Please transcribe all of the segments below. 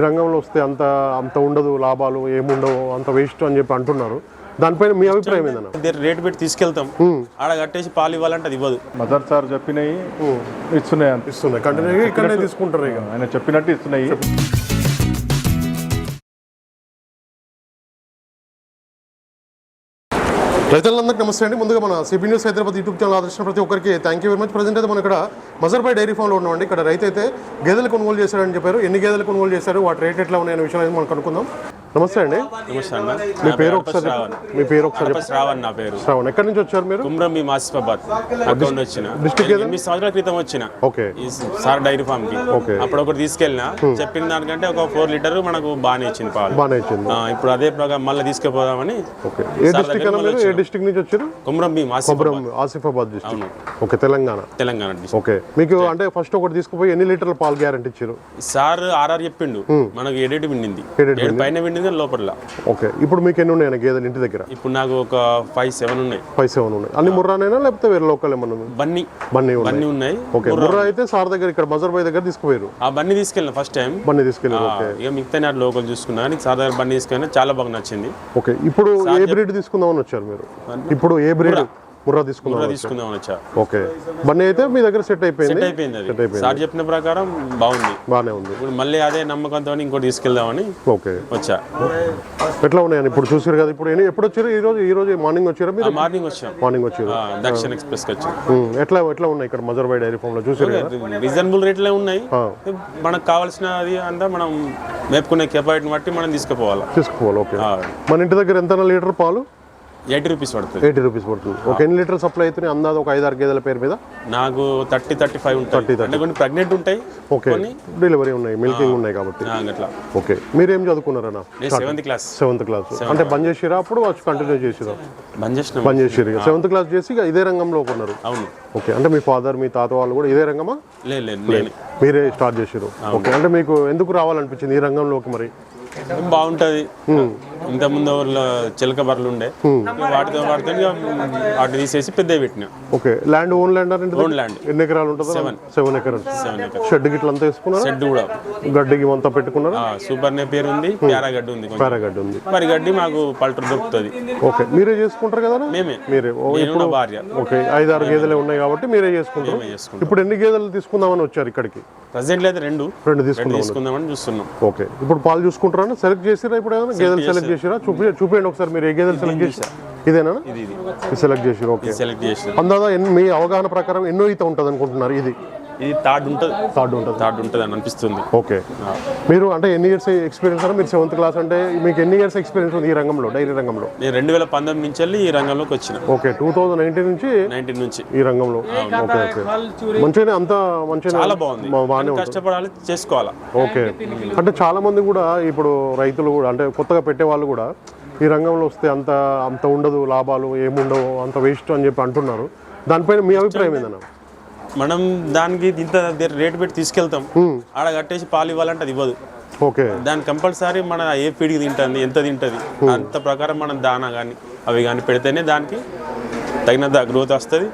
ఈ రంగంలో వస్తే అంత అంత ఉండదు లాభాలు ఏముండవు అంత వేస్ట్ అని చెప్పి అంటున్నారు. దానిపైన మీ అభిప్రాయం ఏందన్న? రేట్ పెట్టి తీసుకెళ్తాం. ఆడ కట్టేసి పాలు ఇవ్వాలంటే అది ఇవ్వదు. మదర్ సార్ చెప్పినవి ఇస్తున్నాయి అంతే. ఇస్తున్నాయి. కంటిన్యూగా ఇక్కడనే తీసుకుంటారు ఇక. ఆయన చెప్పినట్టు ఇస్తున్నాయి. రైతులందరికీ నమస్తే అండి. ముందుగా మన CB news Hyderabad YouTube channel ఆదర్శించిన ప్రతి ఒక్కరికి thank you very much present అయితే మనం ఇక్కడ మజర్పై డైరీ ఫామ్లో ఉన్నామండి. ఇక్కడ రైతు అయితే గేదెలు కొనుగోలు చేశారని చెప్పారు. ఎన్ని గేదెలు కొనుగోలు చేశారు? వాటి రేట్ ఎట్లా ఉన్నాయనే విషయం మనం కనుక్కుందాం. నమస్తే అండి. నమస్తే అన్న. మీ పేరు ఒకసారి శ్రావణ్. మీ పేరు ఒకసారి శ్రావణ్ నా పేరు. శ్రావణ్. ఎక్కడి నుంచి వచ్చారు మీరు? కుమ్రం మీ మాసిఫాబాద్ అకౌంట్ వచ్చిన. ఏదా? ఎనిమిది సంవత్సరాల క్రితం వచ్చిన. ఓకే. ఈ సార్ డైరీ ఫామ్కి Okay. అప్పుడు ఒకటి తీసుకెళ్ళిన. చెప్పిన దానికంటే ఒక ఫోర్ లీటర్ మనకు బాగానే ఇచ్చింది పాలు. బాగానే ఇచ్చింది. ఆ, ఇప్పుడు అదే ప్రకారం మళ్ళీ తీసుకుపోదామని ఓకే. ఏ దగ్గర అన్న మీరు? ఏ డిస్టిక్ నుంచి వచ్చారు? కుమ్రం మీ మాసిఫాబాద్ ఆసిఫాబాద్ అవును. ఓకే తెలంగాణ. తెలంగాణ. ఓకే. మీకు అంటే ఫస్ట్ ఒకటి తీసుకుపోయి ఎన్ని లీటర్ల పాలు గ్యారంటీ ఇచ్చారు? సార్ ఆర్ఆర్ చెప్పిండు. మనకు ఏడేటి విండింది. ఏడు పైన విండింది లోపల. ఓకే. ఇప్పుడు మీకు ఎన్ని ఉన్నాయి గేదెలు ఇంటి దగ్గర? ఇప్పుడు నాకు ఒక ఫైవ్ సెవెన్ ఉన్నాయి. ఫైవ్ సెవెన్ ఉన్నాయి. అన్ని ముర్రానైనా లేకపోతే వేరే లోకల్ ఏమన్నా? బన్నీ. బన్నీ బన్నీ ఉన్నాయి. ఓకే. ముర్రా. అయితే సార్ దగ్గర ఇక్కడ మజర్ బాయ్ దగ్గర తీసుకుపోయారు. ఆ బన్నీ తీసుకెళ్ళిన ఫస్ట్ టైం బన్నీ తీసుకెళ్ళారు ఓకే. ఇక మిగతా నాటి లోకల్ చూసుకున్నా నీకు సాధారణ బండి తీసుకున్నా చాలా బాగా నచ్చింది. ఓకే. ఇప్పుడు ఏ బ్రీడ్ తీసుకుందామని వచ్చారు మీరు? ఇప్పుడు ఏ బ్రీడ్ ముర్రా తీసుకుందాం కూడా తీసుకుందామని వచ్చా ఓకే. బన్నీ అయితే మీ దగ్గర సెట్ అయిపోయింది? సెట్ అయిపోయింది సెట్ అది అయిపోయింది. సార్ చెప్పిన ప్రకారం బాగుంది. బాగానే ఉంది. ఇప్పుడు మళ్ళీ అదే నమ్మకంతో ఇంకోటి తీసుకెళ్దామని ఓకే. వచ్చా. ఎట్లా ఉన్నాయని ఇప్పుడు చూసారు కదా ఇప్పుడు ఎప్పుడు వచ్చారు? ఈ రోజు ఈ రోజు మార్నింగ్ వచ్చారా మీరు? మార్నింగ్ వచ్చాం. మార్నింగ్ వచ్చారు. దక్షిణ ఎక్స్ప్రెస్కి వచ్చాం ఎట్లా ఎట్లా ఉన్నాయి ఇక్కడ మజర్ బాయ్ డైరీ ఫామ్లో చూసారు రీజనబుల్ రేట్లే ఉన్నాయి. మనకు కావాల్సినది అంతా మనం మేపుకునే కెపాసిటీని బట్టి మనం తీసుకుపోవాలి. తీసుకోవాలి ఓకే. మన ఇంటి దగ్గర ఎంత లీటర్ పాలు? ఎయిటీ రూపీస్ పడుతుంది. ఎయిటీ రూపీస్ పడుతుంది. ఒక ఎన్ని లీటర్ సప్లై అవుతున్నాయి? అందాది ఒక ఐదు ఆరు గేదెల పేరు మీద? నాకు థర్టీ థర్టీ ఫైవ్ ఉంటాయి. అంటే కొన్ని ప్రెగ్నెంట్ ఉంటాయి ఓకే. డెలివరీ ఉన్నాయి మిల్కింగ్ ఉన్నాయి కాబట్టి. అట్లా ఓకే. మీరేం చదువుకున్నారన్నా నేను సెవెంత్ క్లాస్ సెవెంత్ క్లాస్ అంటే బంద్ చేసిరా? అప్పుడు వచ్చి కంటిన్యూ చేసిరా? బంద్ చేసిన బంద్ చేసిరు సెవెంత్ క్లాస్ చేసి ఇదే రంగంలో ఉన్నారు అవును. ఓకే. అంటే మీ ఫాదర్ మీ తాత వాళ్ళు కూడా ఇదే రంగమా? లేదు మీరే స్టార్ట్ చేసిరు ఓకే. అంటే మీకు ఎందుకు రావాలనిపించింది ఈ రంగంలోకి మరి? బాగుంటది. ఇంత ముందు ఊర్లో చిలక బర్రెలు ఉండే వాటితో వాటితో వాటి తీసేసి పెద్ద పెట్టిన. Okay land own land own land ఎన్ని ఎకరాలు ఉంటుంది? సెవెన్ ఎకరాలు. సెవెన్ ఎకర్ షెడ్ గిట్ల అంతా వేసుకున్నారా? షెడ్ కూడా. గడ్డికి అంతా పెట్టుకున్నారా? ఆ, సూపర్ నే పేరు ఉంది ప్యారా గడ్డి ఉంది ఉంది. మరి గడ్డి మాకు పల్టర్ దొరుకుతుంది. ఓకే మీరే చేసుకుంటారు కదా? మేమే. మీరే. భార్య. ఓకే ఐదు ఆరు గేదెలే ఉన్నాయి కాబట్టి మీరే చేసుకుంటారు. ఇప్పుడు ఎన్ని గేదెలు తీసుకుందామని వచ్చారు ఇక్కడికి? ప్రజెంట్ అయితే రెండు. రెండు రెండు తీసుకుందాం తీసుకుందామని చూస్తున్నాం. ఓకే ఇప్పుడు పాలు చూసుకుంటారా? సెలెక్ట్ చేసిరా ఇప్పుడు ఏమైనా? గేదెలు సెలెక్ట్ చేసిరా? చూపి చూపించండి ఒకసారి మీరు ఏ గేదెలు సెలెక్ట్ చేసిరా ఇదేనా? ఇది ఇది. సెలెక్ట్ చేసిరు ఓకే. సెలెక్ట్ చేసిన అందాదా మీ అవగాహన ప్రకారం ఎన్నో ఈత ఉంటుంది అనుకుంటున్నారు ఇది. ఇది థర్డ్ ఉంటుంది. థర్డ్ ఉంటుంది. థర్డ్ ఉంటుంది అని అనిపిస్తుంది. ఓకే. మీరు అంటే ఎన్ని ఇయర్స్ ఎక్స్పీరియన్స్ అన్న మీరు సెవెంత్ క్లాస్ అంటే మీకు ఎన్ని ఇయర్స్ ఎక్స్పీరియన్స్ ఉంది ఈ రంగంలో డైరీ రంగంలో? నేను రెండు వేల పంతొమ్మిది నుంచి వెళ్ళి ఈ రంగంలోకి వచ్చిన. ఓకే టూ థౌజండ్ నైన్టీన్ నుంచి నైన్టీన్ నుంచి. ఈ రంగంలో. Okay okay. మంచిగానే అంత మంచిగా చాలా బాగుంది. బాగానే కష్టపడాలి చేసుకోవాలా? ఓకే. అంటే చాలా మంది కూడా ఇప్పుడు రైతులు కూడా అంటే కొత్తగా పెట్టే వాళ్ళు కూడా ఈ రంగంలో వస్తే అంత అంత ఉండదు లాభాలు ఏముండవు అంత వేస్ట్ అని చెప్పి అంటున్నారు. దానిపైన మీ అభిప్రాయం ఏందన్న? మనం దానికి ఇంత రేట్ పెట్టి తీసుకెళ్తాం. ఆడ కట్టేసి పాలు ఇవ్వాలంటే అది ఇవ్వదు. ఓకే. దాని కంపల్సరీ మన ఏ ఫీడ్కి తింటుంది ఎంత తింటుంది అంత ప్రకారం మనం దానా కానీ అవి కానీ పెడితేనే దానికి తగినంత గ్రోత్ వస్తుంది.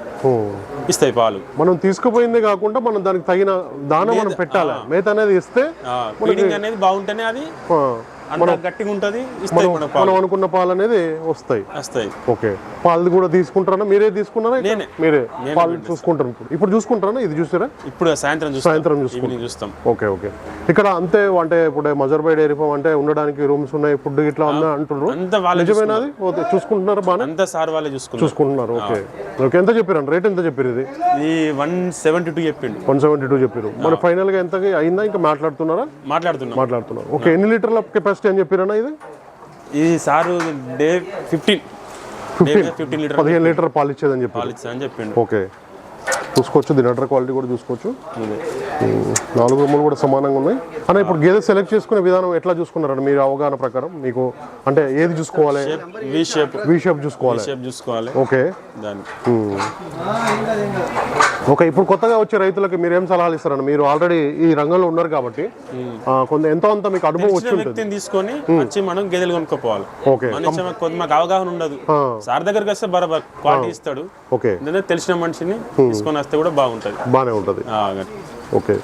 ఇస్తాయి పాలు. మనం తీసుకుపోయిందే కాకుండా మనం దానికి తగిన దాన మనం పెట్టాలి? మేత అనేది ఇస్తే అనేది బాగుంటేనే అది గట్టిగా ఉంటుంది మన పాలు. మనం అనుకున్న పాలు అనేది వస్తాయి. వస్తాయి. ఓకే. పాలు కూడా తీసుకుంటారా మీరే తీసుకున్నారా? నేనే. మీరే. పాలు చూసుకుంటారు ఇప్పుడు. ఇప్పుడు చూసుకుంటారా? ఇది చూసారా ఇప్పుడు సాయంత్రం సాయంత్రం చూసుకుంటారు. చూస్తాం. Okay okay. ఇక్కడ అంతే అంటే ఇప్పుడు మజర్బై డైరీ ఫామ్ అంటే ఉండడానికి రూమ్స్ ఉన్నాయి ఫుడ్ ఇట్లా ఉందా అంటున్నారు అంతా వాళ్ళే నిజమేనా అది? ఓకే చూసుకుంటున్నారా బాగా అంతా సార్ వాళ్ళే చూసుకున్నారు చూసుకుంటున్నారు ఓకే. ఓకే ఎంత చెప్పారు రేట్ ఎంత చెప్పారు ఇది? వన్ సెవెంటీ టూ చెప్పిండు. వన్ సెవెంటీ టూ చెప్పారు మరి ఫైనల్గా ఎంత అయిందా? ఇంకా మాట్లాడుతున్నారా? మాట్లాడుతున్నాం. మాట్లాడుతున్నారు ఓకే ఎన్ని లీటర్ల కెపాసిటీ అని చెప్పారన్నా ఇది? ఇది sir day fifteen. Day fifteen litre పదిహేను లీటర్ పాలు ఇచ్చేదని చెప్పారు. పాలు చెప్పిండు. ఓకే. చూసుకోవచ్చు దీని అడ్డర్ క్వాలిటీ కూడా చూసుకోవచ్చు. నాలుగు రూములు కూడా సమానంగా ఉన్నాయి. అన్న ఇప్పుడు గేదె సెలెక్ట్ చేసుకునే విధానం ఎట్లా చూసుకున్నారండి? మీరు అవగాహన ప్రకారం మీకు అంటే ఏది చూసుకోవాలి? వి షేప్ వి షేప్ చూసుకోవాలి. షేప్ చూసుకోవాలి. ఓకే. ఓకే ఇప్పుడు కొత్తగా వచ్చే రైతులకు మీరు ఏం సలహాలు ఇస్తారన్న మీరు ఆల్రెడీ ఈ రంగంలో ఉన్నారు కాబట్టి ఆ, కొంత ఎంతో అంత మీకు అనుభవం వచ్చి వ్యక్తిని తీసుకొని వచ్చి మనం గేదెలు కొనుక్కోపోవాలి. ఓకే. మాకు అవగాహన ఉండదు. సార్ దగ్గరికి వస్తే బరాబర్ క్వాలిటీ ఇస్తాడు. ఓకే. తెలిసిన మనిషిని తీసుకొని వస్తే కూడా బాగుంటది. బాగానే ఉంటుంది. ఓకే.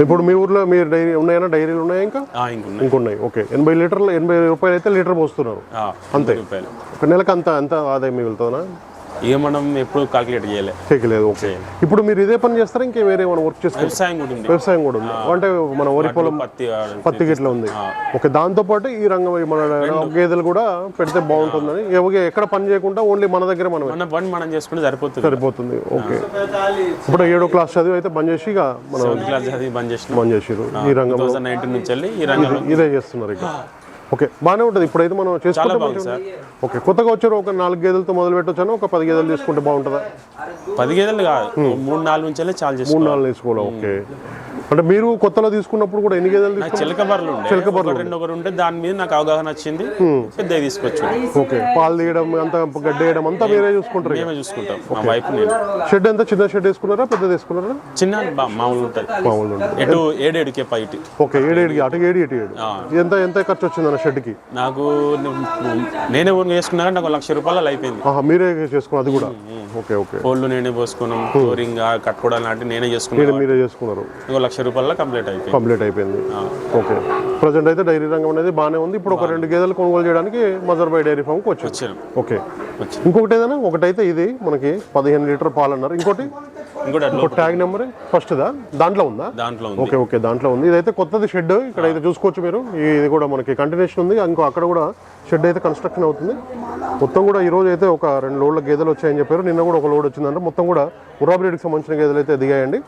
ఇప్పుడు మీ ఊర్లో మీరు డైరీ ఉన్నాయన్నా డైరీలు ఉన్నాయా ఇంకా? ఇంకున్నాయి. ఓకే. ఎనభై లీటర్లు ఎనభై రూపాయలు అయితే లీటర్ పోస్తున్నారు. అంతే. ఒక నెలకు అంత అంత ఆదాయం మిగులుతుందా? ఇక మనం ఎప్పుడు కాల్కులేట్ చేయలే. చేయలేదు ఓకే. ఇప్పుడు మీరు ఇదే పని చేస్తారా? ఇంకా వేరే ఏమైనా వర్క్ చేస్తారు వ్యవసాయం కూడా ఉంది. వ్యవసాయం కూడా ఉంది. అంటే మన వరి పొలం పత్తి పత్తి గిట్ల ఉంది. ఓకే దాంతో పాటు ఈ రంగం మన గేదెలు కూడా పెడితే బాగుంటుందని. ఎక్కడ పని చేయకుండా ఓన్లీ మన దగ్గర మనం మన పని మనం చేసుకుంటే సరిపోతుంది. సరిపోతుంది ఓకే. ఇప్పుడు ఏడో క్లాస్ చదివి అయితే బంద్ చేసి ఇక మనం క్లాస్ చదివి బంద్ చేసిన. బంద్ చేసిరు ఈ నైన్టీన్ నుంచి వెళ్ళి ఈ రంగంలో ఇదే చేస్తున్నారు ఇక. ఓకే బాగానే ఉంటుంది. ఇప్పుడైతే మనం చేసుకుంటే. ఓకే కొత్తగా వచ్చారు ఒక నాలుగు గేదెలతో మొదలు పెట్టొచ్చాను ఒక పది గేదెలు తీసుకుంటే బాగుంటుందా? పది గేదెలు కాదు మూడు నాలుగు నుంచి చాలు మూడు నాలుగు తీసుకోవాలి? ఓకే. అంటే మీరు కొత్తలో తీసుకున్నప్పుడు కూడా ఎన్ని గేదెలు తీసుకున్నారు? చిలక బర్రెలు ఉండే. ఒక రెండు ఒకరు ఉంటే దాని మీద నాకు అవగాహన వచ్చింది. పెద్దవి తీసుకొచ్చు ఓకే. పాలు తీయడం అంతా గడ్డి వేయడం అంతా మీరే చూసుకుంటారు. మేమే చూసుకుంటాం. మా వైపు నేను. షెడ్ ఎంత? చిన్న షెడ్ వేసుకున్నారా? పెద్ద తీసుకున్నారా చిన్న మామూలు ఉంటుంది. మామూలు ఉంటుంది. ఎటు ఏడేడుకే పైటి ఓకే. ఏడు ఏడుకి అటు ఏడు ఇటు ఏడు. ఎంత ఎంత ఖర్చు వచ్చిందన్న షెడ్కి? నాకు నేనే ఓన్ చేసుకున్నా కానీ నాకు లక్ష రూపాయలు అయిపోయింది. మీరే చేసుకున్నారు అది కూడా? Okay okay. కోళ్ళు నేనే పోసుకున్నాం ఫ్లోరింగ్ కట్టుకోవడం లాంటి నేనే చేసుకున్నాను. మీరే చేసుకున్నారు. ఒక లక్ష రూపాయల కంప్లీట్ అయిపోయింది. కంప్లీట్ అయిపోయింది. ఓకే. ప్రజెంట్ అయితే డైరీ రంగం అనేది బాగానే ఉంది. ఇప్పుడు ఒక రెండు గేదెలు కొనుగోలు చేయడానికి మదర్ బై డైరీ ఫామ్కి వచ్చారు. ఓకే. ఇంకొకటి ఏదైనా? ఒకటైతే ఇది మనకి పదిహేను లీటర్ పాలు అన్నారు. ఇంకోటి? ఇంకోటి ట్యాగ్ నెంబర్? ఫస్ట్దా? దాంట్లో ఉందా? దాంట్లో ఉంది. Okay okay. దాంట్లో ఉంది. ఇదైతే కొత్తది షెడ్. ఇక్కడ అయితే చూసుకోవచ్చు మీరు. ఇది కూడా మనకి కంటిన్యూషన్ ఉంది. ఇంకో అక్కడ కూడా షెడ్ అయితే కన్స్ట్రక్షన్ అవుతుంది. మొత్తం కూడా ఈ రోజు అయితే ఒక రెండు లోడ్ల గేదెలు వచ్చాయని చెప్పారు. నిన్న కూడా ఒక లోడ్ వచ్చిందంటే. మొత్తం కూడా ఉరాబ్రీడ్కి సంబంధించిన గేదెలు అయితే దిగాయండి.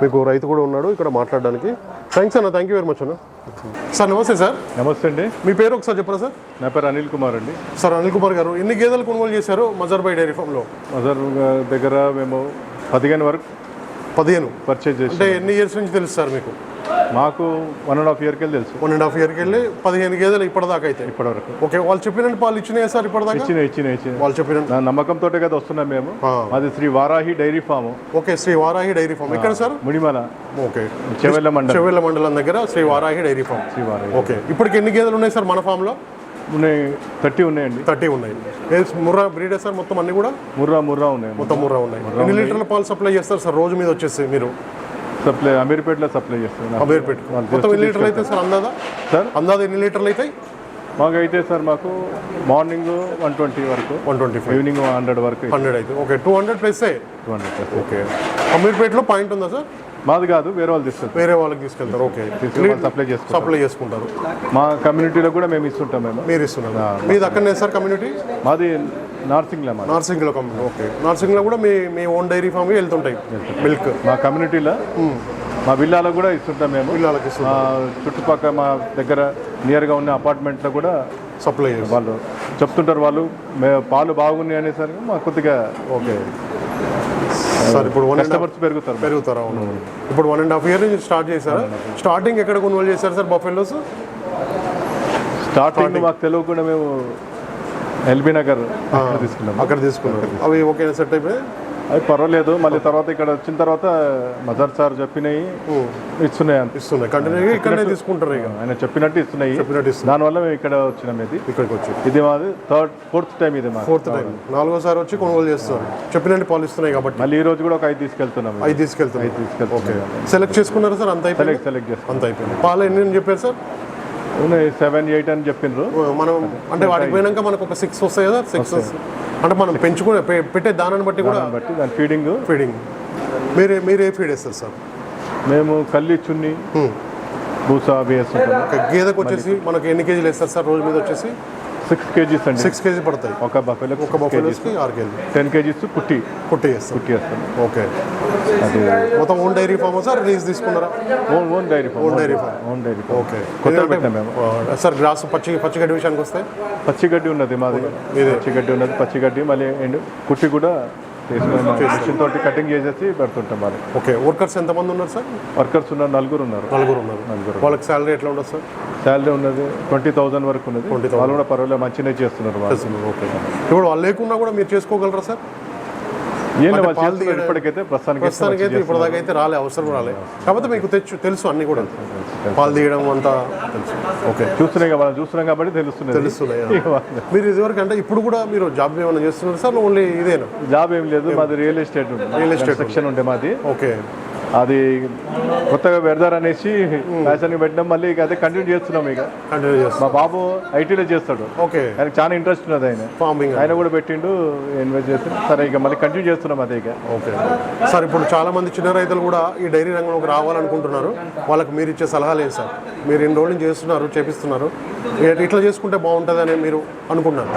మీకు రైతు కూడా ఉన్నాడు ఇక్కడ మాట్లాడడానికి. థ్యాంక్స్ అన్న థ్యాంక్ యూ వెరీ మచ్ అన్న. సార్ నమస్తే సార్. నమస్తే అండి. మీ పేరు ఒకసారి చెప్పరా సార్? నా పేరు అనిల్ కుమార్ అండి. సార్ అనిల్ కుమార్ గారు ఎన్ని గేదెలు కొనుగోలు చేశారు మజర్బై డైరీ ఫామ్లో? మదర్ దగ్గర మేము పదిహేను వరకు పదిహేను. పర్చేజ్ చేసి అంటే ఎన్ని ఇయర్స్ నుంచి తెలుసు సార్ మీకు? మాకు వన్ అండ్ హాఫ్ ఇయర్కి వెళ్ళి తెలుసు. వన్ అండ్ హాఫ్ ఇయర్కి వెళ్ళి పదిహేను గేదెలు ఇప్పటిదాకా అయితే. ఇప్పటివరకు. ఓకే వాళ్ళు చెప్పినట్టు పాలు ఇచ్చినాయా సార్ ఇప్పటిదాకా? ఇచ్చిన ఇచ్చిన ఇచ్చిన వాళ్ళు చెప్పిన నా నమ్మకంతో కదా వస్తున్నాం మేము. మాది Shri Varahi dairy farm. Okay Shri Varahi dairy farm. ఇక్కడ సార్? ముడిమల. ఓకే. చెవెళ్ళ మండలం. చెవెళ్ళ మండలం దగ్గర Shri Varahi dairy farm. Shri Varahi okay. ఇప్పటికి ఎన్ని గేదెలు ఉన్నాయి సార్ మన ఫామ్లో? ఉన్నాయి థర్టీ ఉన్నాయండి. థర్టీ ఉన్నాయి. ముర్రా బ్రీడే సార్ మొత్తం అన్ని కూడా? ముర్రా ముర్రా ఉన్నాయి. మొత్తం ముర్రా ఉన్నాయి. ఎన్ని లీటర్ల పాలు సప్లై చేస్తారు సార్ రోజు మీద వచ్చేసి మీరు? సప్లై అమీర్పేటలో సప్లై చేస్తున్నాం అమీర్పేట్ మొత్తం ఎన్ని లీటర్లు అయితే సార్ అందాదా సార్? అందాదా ఎన్ని లీటర్లు అవుతాయి? మాకు అయితే సార్ మాకు మార్నింగ్ వన్ ట్వంటీ వరకు one twenty five. Evening hundred వరకు హండ్రెడ్ అయితే okay two hundred plus two hundred okay. అమీర్పేట్లో point ఉందా సార్? మాది కాదు వేరే వాళ్ళు తీసుకెళ్తాం వేరే వాళ్ళకి తీసుకెళ్తారు. ఓకే. సప్లై చేసుకుంటాం సప్లై చేసుకుంటారు. మా కమ్యూనిటీలో కూడా మేము ఇస్తుంటాం మేము. మీరు ఇస్తున్నారు. మీది అక్కడనే సార్ కమ్యూనిటీ? మాది నార్సింగ్లో నార్సింగ్లో కమ్యూనిటీ ఓకే. నార్సింగ్లో కూడా మీ మీ ఓన్ డైరీ ఫామ్కి వెళ్తుంటాయి మిల్క్. మా కమ్యూనిటీలో? మా విల్లాలో కూడా ఇస్తుంటాం మేము. మా చుట్టుపక్కల మా దగ్గర నియర్గా ఉన్న అపార్ట్మెంట్లో కూడా సప్లై వాళ్ళు చెప్తుంటారు వాళ్ళు మే పాలు బాగున్నాయి అనేసరికి మా కొద్దిగా ఓకే. సార్ ఇప్పుడు వన్ అండ్ కస్టమర్స్ పెరుగుతారు. పెరుగుతారు అవును. ఇప్పుడు వన్ అండ్ హాఫ్ ఇయర్ నుంచి స్టార్ట్ చేశారు? స్టార్టింగ్ ఎక్కడ కొనుగోలు చేశారు సార్ బఫెలోస్? స్టార్టింగ్ మాకు తెలియకుండా మేము ఎల్బీ నగర్ తీసుకున్నాం అక్కడ తీసుకున్నారు. అవి ఓకే సెట్ అయిపోయి అది పర్వాలేదు మళ్ళీ తర్వాత ఇక్కడ వచ్చిన తర్వాత మజార్ సార్ చెప్పినవి ఇస్తున్నాయి అంత. ఇస్తున్నాయి. కంటిన్యూగా ఇక్కడనే తీసుకుంటారు ఇక. ఆయన చెప్పినట్టు ఇస్తున్నాయి. చెప్పినట్టు దానివల్ల మేము ఇక్కడ వచ్చినాం ఇది. ఇక్కడికి వచ్చి ఇది మాది థర్డ్ ఫోర్త్ టైం ఇది మాది. Fourth time. నాలుగోసారి వచ్చి కొనుగోలు చేస్తారు. చెప్పినట్టు పాలు ఇస్తున్నాయి కాబట్టి. మళ్ళీ ఈ రోజు కూడా ఒక ఐదు తీసుకెళ్తున్నాం అవి తీసుకెళ్తున్నారు తీసుకెళ్తున్నాం. ఓకే. సెలెక్ట్ చేసుకున్నారు సార్? అంత అయిపోయింది? సెలెక్ట్ సెలెక్ట్ చేస్తాం అంత అయిపోయింది. పాలు ఎన్ని చెప్పారు సార్? సెవెన్ ఎయిట్ అని చెప్పిండ్రు మనం అంటే వాటికి పోయినాక మనకు ఒక సిక్స్ వస్తాయి కదా సిక్స్ అంటే మనం పెంచుకునే పెట్టే దానాన్ని బట్టి కూడా బట్టి దాని ఫీడింగ్ ఫీడింగ్ మీరు మీరు ఏ ఫీడ్ వేస్తారు సార్? మేము కల్లి చున్ని. భూసా అవి గేదెకు వచ్చేసి మనకు ఎన్ని కేజీలు వేస్తారు సార్ రోజు మీద వచ్చేసి? సిక్స్ కేజీస్ అండి. సిక్స్ కేజీ పడతాయి. ఒక బఫెలకు ఒక బఫెలోస్కి ఆరు కేజీ టెన్ కేజీస్ కుట్టి కుట్టి వేస్తారు కుట్టి వేస్తాం ఓకే. అది మొత్తం own dairy farm sir? Release తీసుకున్నారా? Own own dairy farm own dairy farm own dairy farm okay. కొత్తగా పెట్టాం మేము. సార్ గ్రాస్ పచ్చి పచ్చిగడ్డి విషయానికి వస్తే? పచ్చిగడ్డి ఉన్నది మాది. పచ్చిగడ్డి ఉన్నది పచ్చిగడ్డి మళ్ళీ కుట్టి కూడా తోటి కటింగ్ చేసేసి పెడుతుంటాం మరి ఓకే వర్కర్స్ ఎంతమంది ఉన్నారు సార్? వర్కర్స్ ఉన్నారు నలుగురు ఉన్నారు. నలుగురు ఉన్నారు. వాళ్ళకి శాలరీ ఎట్లా ఉండదు సార్? శాలరీ ఉన్నది ట్వంటీ థౌసండ్ వరకు ఉన్నది. వాళ్ళు కూడా పర్వాలేదు మంచిగా చేస్తున్నారు వాళ్ళు. ఓకే. ఇప్పుడు వాళ్ళు లేకున్నా కూడా మీరు చేసుకోగలరా సార్ ఏం లేదు, వాళ్ళు చేస్తున్నారు ఇప్పటికైతే ప్రస్తుతానికి అయితే ఇప్పుడు దాకా అయితే రాలే అవసరం రాలే. కాకపోతే మీకు తెచ్చు తెలుసు అన్ని కూడా. పాలు తీయడం అంతా తెలుసు. ఓకే. చూస్తున్నాం కదా, మనం చూస్తున్నాం కాబట్టి తెలుస్తున్నది. తెలుస్తున్నాయి మీరు ఇదివరకు అంటే ఇప్పుడు కూడా మీరు జాబ్ ఏమైనా చేస్తున్నారు సార్? ఓన్లీ ఇదేనా? జాబ్ ఏం లేదు మాది real estate real estate section ఉండే మాది. ఓకే. అది కొత్తగా పెడతారనేసి ఫ్యాషన్కి పెట్టినాం మళ్ళీ ఇక అదే కంటిన్యూ చేస్తున్నాం ఇక. కంటిన్యూ చేస్తాం మా బాబు ఐటీలో చేస్తాడు. ఓకే. ఆయనకు చాలా ఇంట్రెస్ట్ ఉన్నది ఆయన. ఫార్మింగ్ ఆయన కూడా పెట్టిండు ఇన్వెస్ట్ చేసి. సరే ఇక మళ్ళీ కంటిన్యూ చేస్తున్నాం అదే ఇక. ఓకే. సార్ ఇప్పుడు చాలా మంది చిన్న రైతులు కూడా ఈ డైరీ రంగంలోకి రావాలనుకుంటున్నారు. వాళ్ళకి మీరు ఇచ్చే సలహాలు ఏంటి సార్. మీరు ఎన్ని రోజులు చేస్తున్నారు చేపిస్తున్నారు. ఇట్లా చేసుకుంటే బాగుంటుంది అని మీరు అనుకున్నారు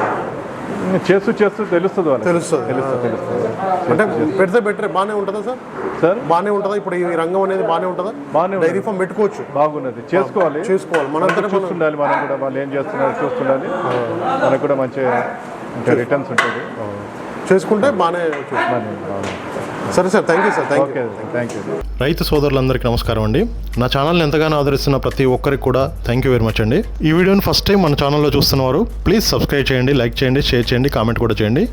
చేస్తూ చేస్తూ తెలుస్తుంది. తెలుస్తుంది తెలుస్తుంది. అంటే పెడితే బెటర్ బాగానే ఉంటుందా సార్? సార్. బాగానే ఉంటుందా? ఇప్పుడు ఈ రంగం అనేది బాగానే ఉంటుందా? బాగానే. డైరీ ఫామ్ పెట్టుకోవచ్చు. బాగున్నది. చేసుకోవాలి. చేసుకోవాలి. మనంతట మనం చూస్తుండాలి. మనం కూడా వాళ్ళు ఏం చేస్తున్నారు చూస్తుండాలి. మనకు కూడా మంచి అంటే రిటర్న్స్ ఉంటుంది. చేసుకుంటే బాగానే. సరే sir thank you sir thank okay thank you రైతు సోదరులందరికీ నమస్కారం అండి. నా ఛానల్ని ఎంతగానో ఆదరిస్తున్న ప్రతి ఒక్కరికి కూడా థ్యాంక్ యూ వెరీ మచ్ అండి. ఈ వీడియోని ఫస్ట్ టైం మన ఛానల్లో చూస్తున్నవారు ప్లీజ్ సబ్స్క్రైబ్ చేయండి లైక్ చేయండి షేర్ చేయండి కామెంట్ కూడా చేయండి.